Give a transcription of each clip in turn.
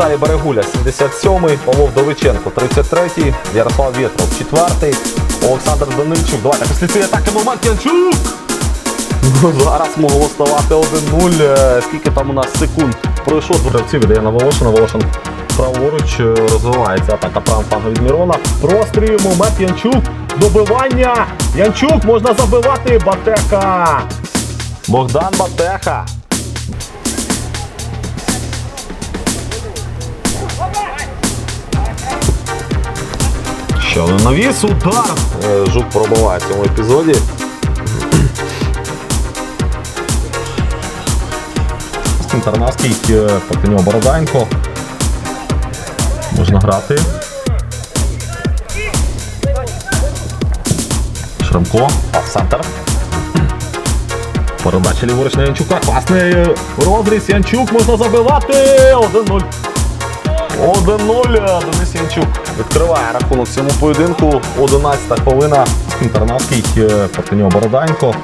Віталій Берегуля, 77-й, Павло Вдовиченко, 33-й, Ярослав Вєтров, 4-й, Олександр Данильчук. Давайте після атаки момент Янчук! Зараз могло ставати 1-0. Е, Скільки там у нас секунд пройшло? Гравці віддає на Волошина. Волошин праворуч е, розвивається атака правим флангом від Мірона. Прострій, момент Янчук. Добивання! Янчук можна забивати. Батеха! Богдан Батеха. Ще один навіс, удар. Е, Жук пробиває в цьому епізоді. Тарнавський е, проти нього Бороденко. Можна грати. Шрамко. Пас в центр. Передача ліворуч на Янчука. Класний е, розріз. Янчук можна забивати. 1-0. 1-0. Денис Янчук відкриває рахунок цьому поєдинку. 11 хвилина. Тарнавський е, проти нього Бороданько.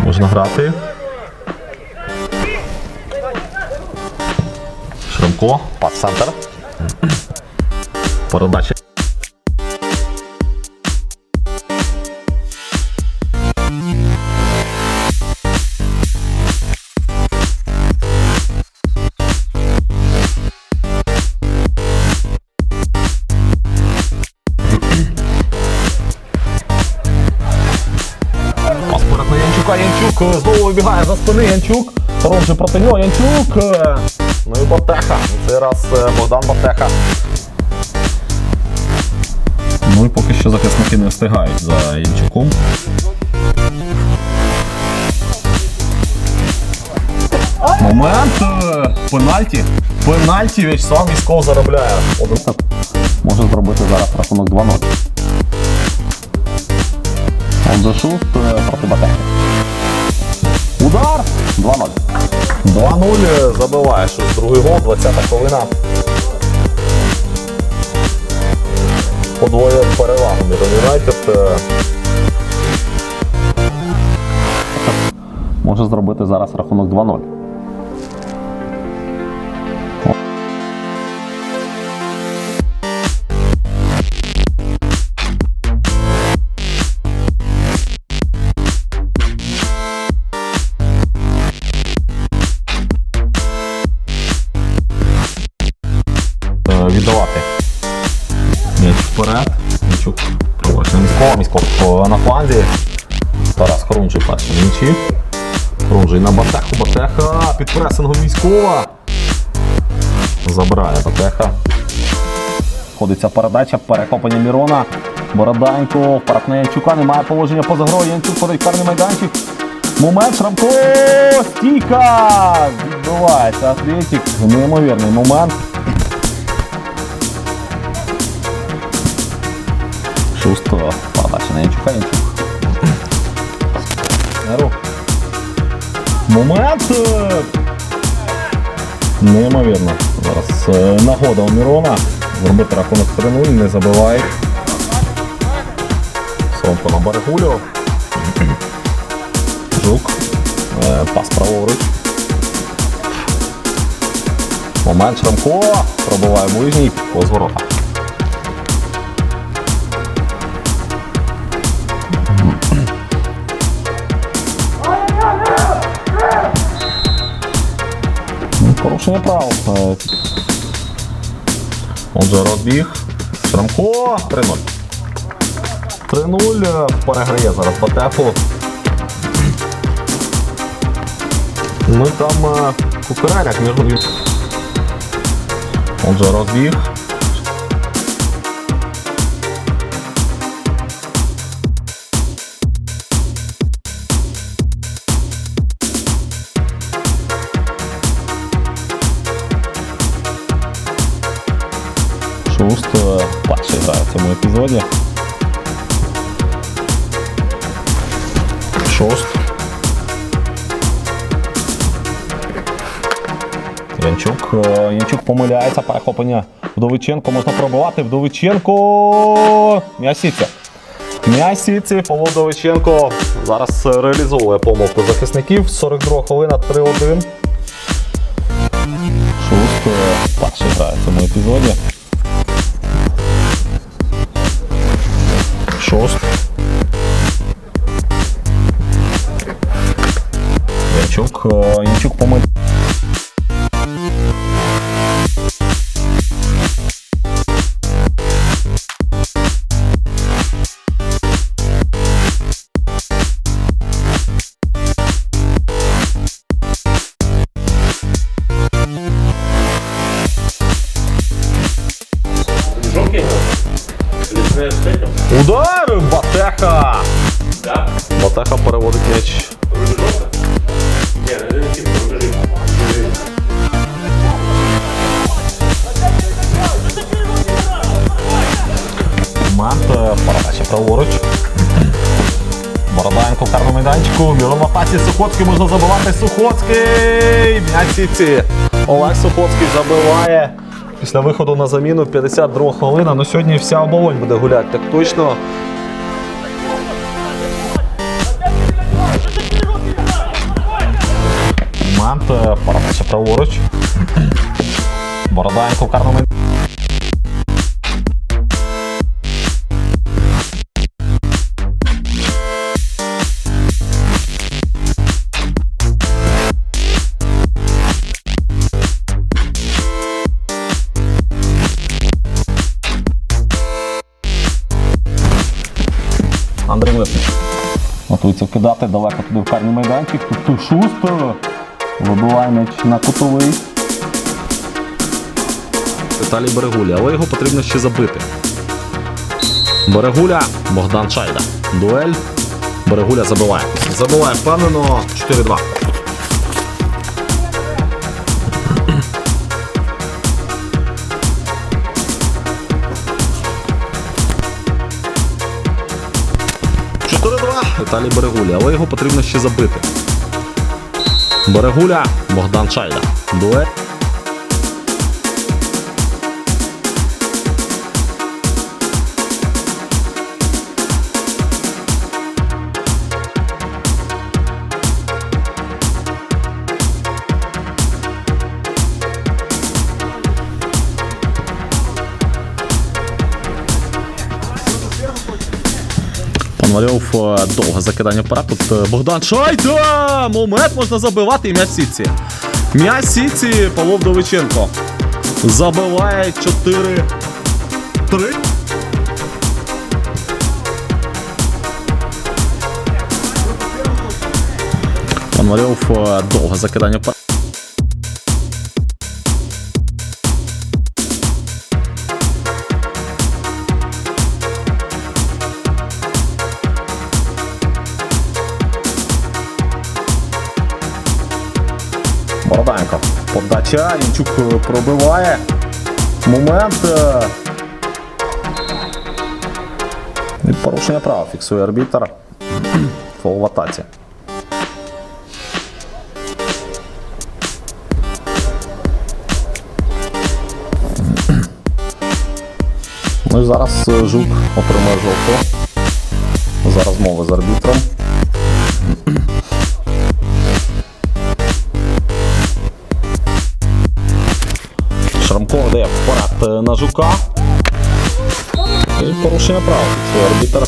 Можна грати. Шрамко. Пас центр. Передача. Янчука. Янчук е, знову вибігає за спини. Янчук. Хороший проти нього. Янчук. е, Ну і Батеха. На Цей раз е, Богдан Батеха. Ну і поки що захисники не встигають за Янчуком. Момент пенальті. Пенальті В'ячеслав Міськов заробляє. Один. Може зробити зараз рахунок 2-0. Олдешуст проти Батехи. Удар! 2-0. 2-0 забиває ось другий гол, 20-та хвилина. Подвоє перевагу Юнайтед. е, Може зробити зараз рахунок 2-0. Хорунжий перший м'ячі. Хорунжий на Батеху. Батеха під пресингом міського. Забирає Батеха. Ходиться передача, перехоплення Мірона. Бороданько, на Янчука, немає положення поза грою. Янчук ходить карний майданчик. Момент Шрамко! Стійка! Відбувається Атлетик. Неймовірний момент. Шусто передача на Янчука. Янчук. Момент! Неймовірно. Зараз е, нагода у Мірона. Зробити рахунок 3-0, не забиває. Сонко на Берегулю. Жук. Е, Пас праворуч. Момент Шрамко. Пробиває ближній. Повз ворота. Порушення прав. Е, Отже, розбіг. Шрамко 3-0. 3-0. е, Переграє зараз Батефу. Ну і там е, кукуреряк між Он Отже, розбіг. Е, в цьому епізоді. Шост. Янчук. е, Янчук помиляється, перехоплення Вдовиченко можна пробивати. Вдовиченко. М'ясіться. М'ясіці, Павло Вдовиченко зараз е, реалізовує помилку захисників. 42 хвилина 3-1. Шуст. Перший грає в цьому епізоді. Шост. Ячок, е, Янчук Момент е, праворуч. Бородаєнко в карному майданчику. В атаці Сухоцький можна забивати. Сухоцький! М'яч сіці. Олег Сухоцький забиває. Після виходу на заміну 52 хвилина. Ну сьогодні вся оболонь буде гуляти так точно. Момент передача праворуч. Бородаєнко в карному майданчику. Андрій Лисич. Готується кидати далеко туди в карний майданчик. Тут ту шустер. Вибиває м'яч на кутовий. Віталій Берегуля, але його потрібно ще забити. Берегуля, Богдан Чайда. Дуель. Берегуля забиває. Забиває впевнено 4-2. Віталій Берегуля, але його потрібно ще забити. Берегуля, Богдан Шайда. Дуель. Пономарьов е, довге закидання вперед. Тут е, Богдан Шайда! Момент можна забивати і м'яч сітці. М'яч сітці Павло Вдовиченко. Забиває 4. 3. Пономарьов е, довге закидання вперед. Подача, Янчук е, пробиває. Момент. е, І порушення права фіксує арбітр. Фол в атаці. Ну і зараз е, Жук отримає жовту. За розмови з арбітром. на жука. І порушення права. Це арбітер.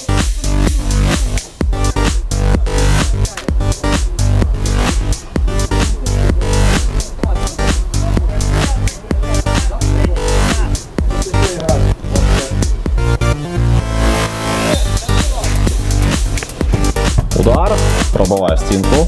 Удар. Пробиває стінку.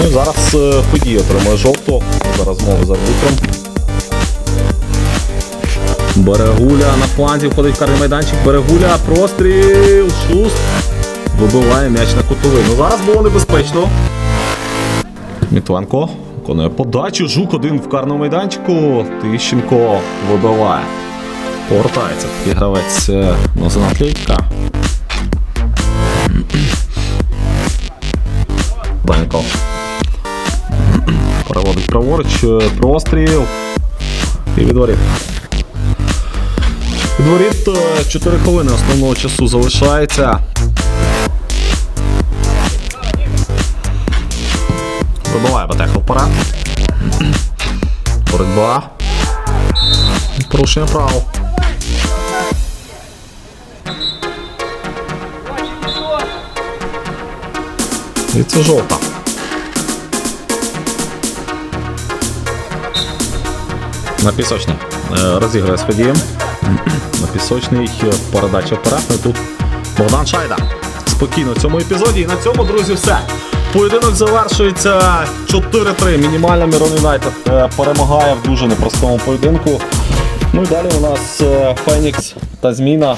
Ну і зараз Федій отримує жовту за розмови з арбітром. Берегуля на фланзі входить в карний майданчик. Берегуля, простріл, шуст. Вибиває м'яч на кутовий. Ну зараз було небезпечно. Мітленко виконує подачу. Жук один в карному майданчику. Тищенко вибиває. Повертається такий гравець е, Нозина Атлетика. Данько. Переводить праворуч, е, простріл. І від воріт. Від 4 хвилини основного часу залишається. Вибиває Батеха вперед. Боротьба. Порушення правил. І це жовта. На пісочний. Е, Розіграє з подієм. На пісочний е, передача вперед. Ну тут Богдан Шайда. Спокійно в цьому епізоді. І на цьому, друзі, все. Поєдинок завершується 4-3. Мінімальна Мірон Юнайтед е, перемагає в дуже непростому поєдинку. Ну і далі у нас Фенікс та зміна